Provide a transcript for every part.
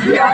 জিয়া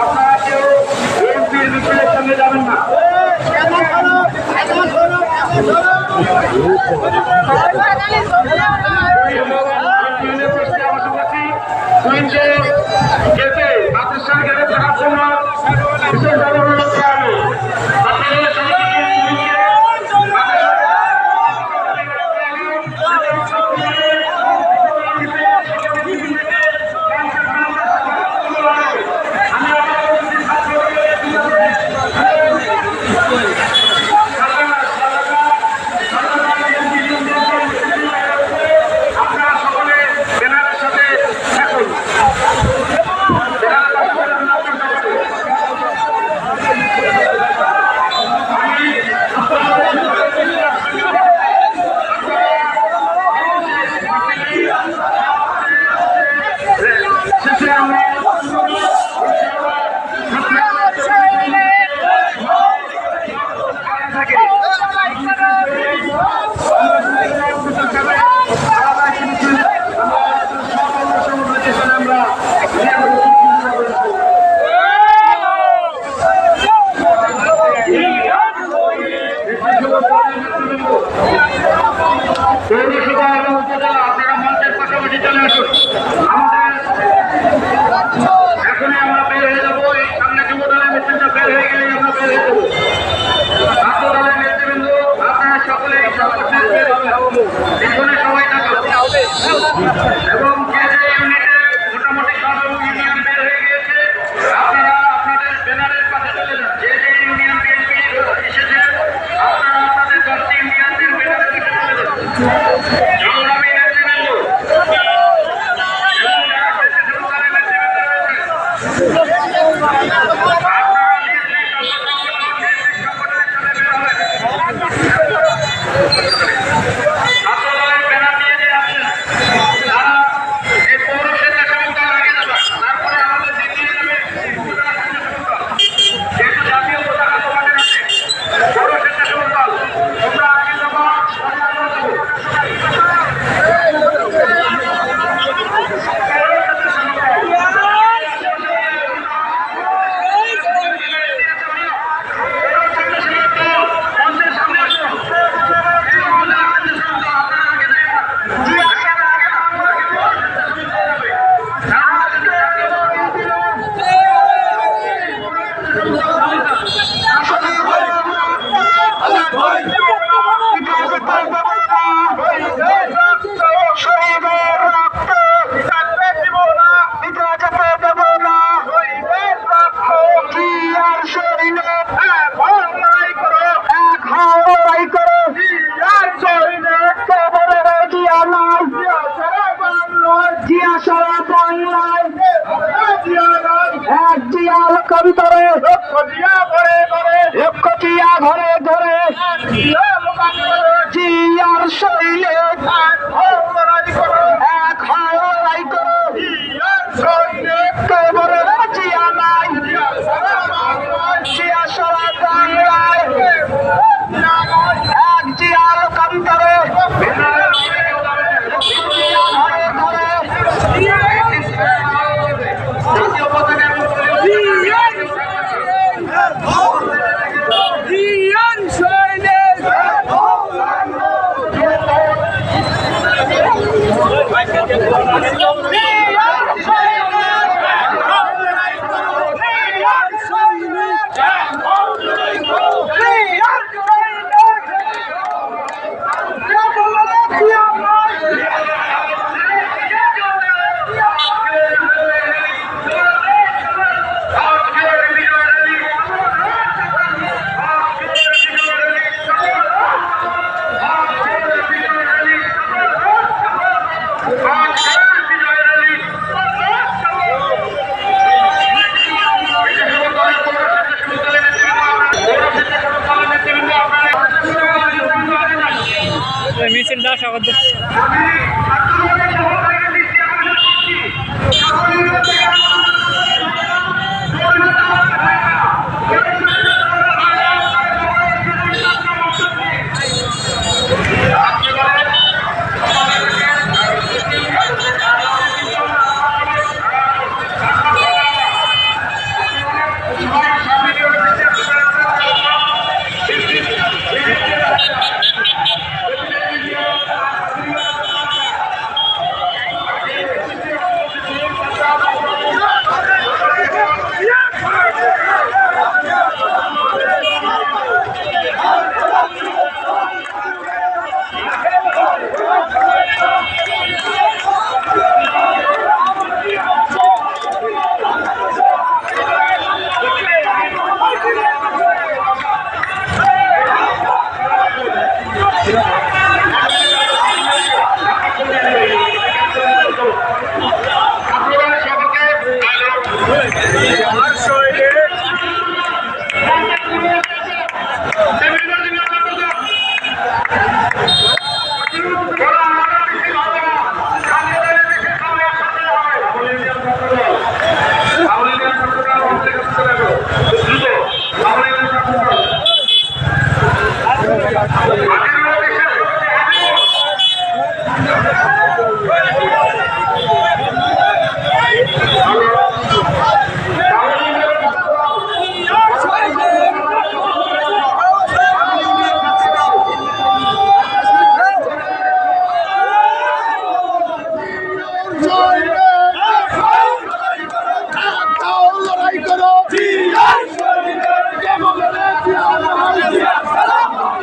আপনারা কেউ এমপির বিপুলের সঙ্গে যাবেন না গেটে পাকিস্তান গেটে থাকার জন্য বিশেষভাবে অনুরোধ করা হবে পৌরসভা এবং উপজেলা আপনারা মঞ্চের পাশাপাশি চলে আসুন। আমাদের you. এক ভিতরে কটিয়া ঘরে ঘরে জিয়ার শৈলে। আমি লাশ আমাদের Thank আকর্ষণ